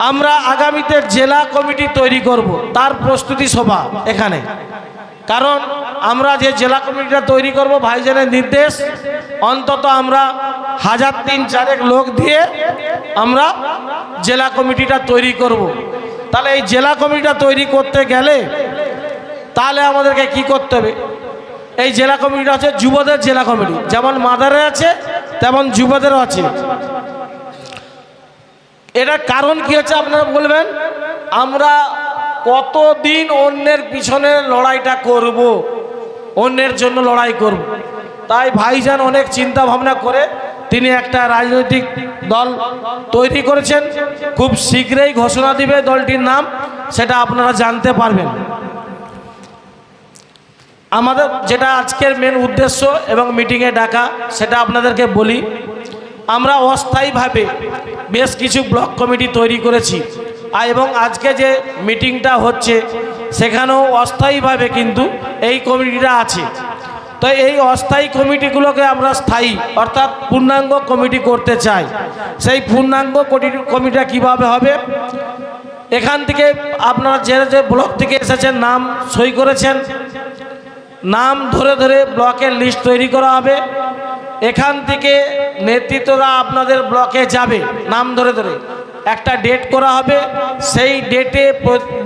আমরা আগামীতে জেলা কমিটি তৈরি করব, তার প্রস্তুতি সভা এখানে। কারণ আমরা যে জেলা কমিটিটা তৈরি করব, ভাইজানের নির্দেশ, অন্তত আমরা হাজার তিন চারেক লোক দিয়ে আমরা জেলা কমিটিটা তৈরি করব। তাহলে এই জেলা কমিটিটা তৈরি করতে গেলে তাহলে আমাদেরকে কি করতে হবে? এই জেলা কমিটিটা হচ্ছে যুবদের জেলা কমিটি, যেমন মাদারে আছে, তেমন যুবদেরও আছে। এটার কারণ কি হচ্ছে আপনারা বলবেন? আমরা কতদিন অন্যের পিছনে লড়াইটা করব? অন্যের জন্য লড়াই করব। তাই ভাইজান অনেক চিন্তা ভাবনা করে তিনি একটা রাজনৈতিক দল তৈরি করেছেন। খুব শীঘ্রই ঘোষণা দিবে দলটির নাম, সেটা আপনারা জানতে পারবেন। আমাদের যেটা আজকের মেন উদ্দেশ্য এবং মিটিংয়ে ডাকা, সেটা আপনাদেরকে বলি। আমরা অস্থায়ীভাবে বেশ কিছু ব্লক কমিটি তৈরি করেছি। এবং আজকে যে মিটিংটা হচ্ছে, সেখানেও অস্থায়ীভাবে কিন্তু এই কমিটিটা আছে। তো এই অস্থায়ী কমিটিগুলোকে আমরা স্থায়ী, অর্থাৎ পূর্ণাঙ্গ কমিটি করতে চাই। সেই পূর্ণাঙ্গ কমিটি কমিটিটা কীভাবে হবে? এখান থেকে আপনারা যে যে ব্লক থেকে এসেছেন, নাম সই করেছেন। নাম ধরে ধরে ব্লকের লিস্ট তৈরি করা হবে। এখান থেকে নেতৃত্বরা আপনাদের ব্লকে যাবে, নাম ধরে ধরে। একটা ডেট করা হবে, সেই ডেটে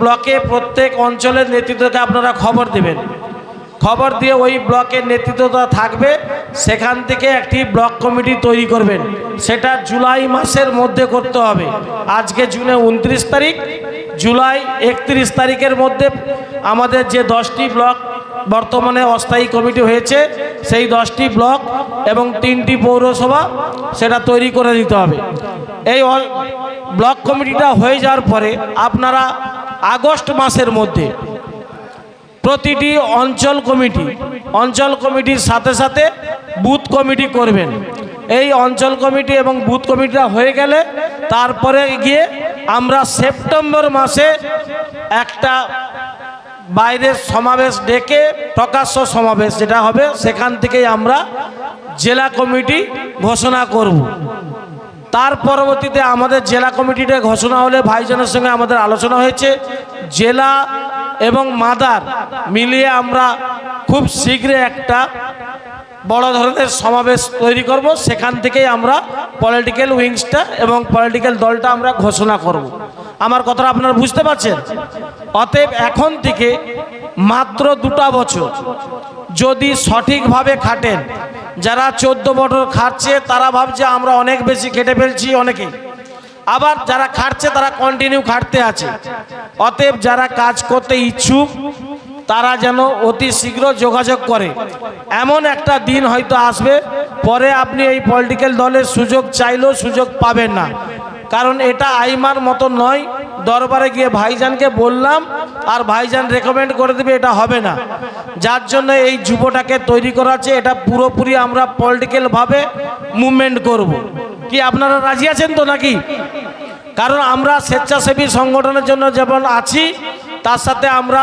ব্লকে প্রত্যেক অঞ্চলের নেতৃত্বকে আপনারা খবর দেবেন। খবর দিয়ে ওই ব্লকের নেতৃত্বটা থাকবে, সেখান থেকে একটি ব্লক কমিটি তৈরি করবেন। সেটা জুলাই মাসের মধ্যে করতে হবে। আজকে জুনে উনত্রিশ তারিখ, জুলাই একত্রিশ তারিখের মধ্যে আমাদের যে দশটি ব্লক বর্তমানে অস্থায়ী কমিটি হয়েছে সেই দশটি ব্লক এবং তিনটি পৌরসভা সেটা তৈরি করে দিতে হবে। এই ব্লক কমিটিটা হয়ে যাওয়ার পরে আপনারা আগস্ট মাসের মধ্যে প্রতিটি অঞ্চল কমিটি, অঞ্চল কমিটির সাথে সাথে বুথ কমিটি করবেন। এই অঞ্চল কমিটি এবং বুথ কমিটিটা হয়ে গেলে তারপরে গিয়ে আমরা সেপ্টেম্বর মাসে একটা বাইরের সমাবেশ ডেকে প্রকাশ্য সমাবেশ যেটা হবে, সেখান থেকেই আমরা জেলা কমিটি ঘোষণা করব। তার পরবর্তীতে আমাদের জেলা কমিটিটা ঘোষণা হলে ভাইজনের সঙ্গে আমাদের আলোচনা হয়েছে। জেলা এবং মাদার মিলিয়ে আমরা খুব শীঘ্রই একটা বড় ধরনের সমাবেশ তৈরি করব। সেখান থেকেই আমরা পলিটিক্যাল উইংসটা এবং পলিটিক্যাল দলটা আমরা ঘোষণা করব। আমার কথাটা আপনারা বুঝতে পারছেন? অতএব এখন থেকে মাত্র দুটা বছর যদি সঠিকভাবে খাটেন, যারা চোদ্দ বছর খাটছে, তারা ভাবছে আমরা অনেক বেশি খেটে ফেলছি অনেকে। আবার যারা খাটছে, তারা কন্টিনিউ খাটতে আছে। অতএব যারা কাজ করতে ইচ্ছুক, তারা যেন অতি শীঘ্র যোগাযোগ করে। এমন একটা দিন হয়তো আসবে, পরে আপনি এই পলিটিক্যাল দলের সুযোগ চাইলেও সুযোগ পাবেন না। কারণ এটা আইমার মতো নয় দরবারে গিয়ে ভাইজানকে বললাম, আর ভাইজান রেকমেন্ড করে দেবে এটা হবে না যার জন্য এই যুবটাকে তৈরি করা আছে এটা পুরোপুরি আমরা পলিটিক্যালভাবে মুভমেন্ট করব। কি আপনারা রাজি আছেন তো নাকি কারণ আমরা স্বেচ্ছাসেবী সংগঠনের জন্য যেমন আছি, তার সাথে আমরা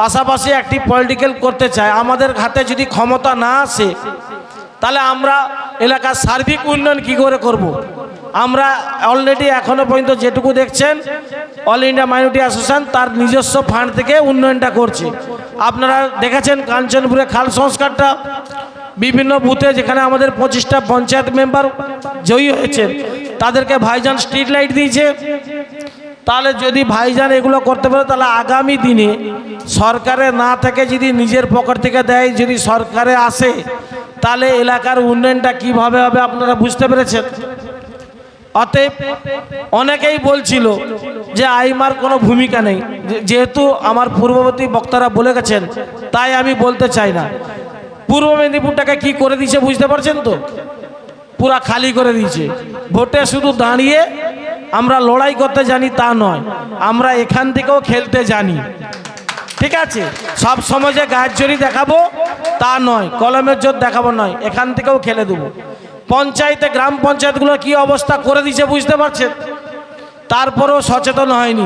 পাশাপাশি একটি পলিটিক্যাল করতে চাই আমাদের হাতে যদি ক্ষমতা না আসে, তাহলে আমরা এলাকার সার্বিক উন্নয়ন কি করে করব। আমরা অলরেডি এখনও পর্যন্ত যেটুকু দেখছেন অল ইন্ডিয়া মাইনরিটি অ্যাসোসিয়েশন তার নিজস্ব ফান্ড থেকে উন্নয়নটা করছে। আপনারা দেখেছেন কাঞ্চনপুরে খাল সংস্কারটা, বিভিন্ন বুথে যেখানে আমাদের পঁচিশটা পঞ্চায়েত মেম্বার জয়ী হয়েছেন, তাদেরকে ভাইজান স্ট্রিট লাইট দিয়েছে। তাহলে যদি ভাইজান এগুলো করতে পারে, তাহলে আগামী দিনে সরকারে না থেকে যদি নিজের পকেট থেকে দেয়, যদি সরকারে আসে, তাহলে এলাকার উন্নয়নটা কীভাবে হবে আপনারা বুঝতে পেরেছেন? অতএব অনেকেই বলছিল যে আইমার কোনো ভূমিকা নেই। যেহেতু আমার পূর্ববর্তী বক্তারা বলে গেছেন, তাই আমি বলতে চাই না। পূর্ব মেদিনীপুরটাকে কি করে দিয়েছে বুঝতে পারছেন তো? পুরা খালি করে দিয়েছে। ভোটে শুধু দাঁড়িয়ে আমরা লড়াই করতে জানি তা নয়, আমরা এখান থেকেও খেলতে জানি। ঠিক আছে? সব সময় যে গায়ের জোরি দেখাবো তা নয়, কলমের জোর দেখাবো নয়, এখান থেকেও খেলে দেবো। পঞ্চায়েতে গ্রাম পঞ্চায়েতগুলো কি অবস্থা করে দিছে বুঝতে পারছেন? তারপরেও সচেতন হয়নি।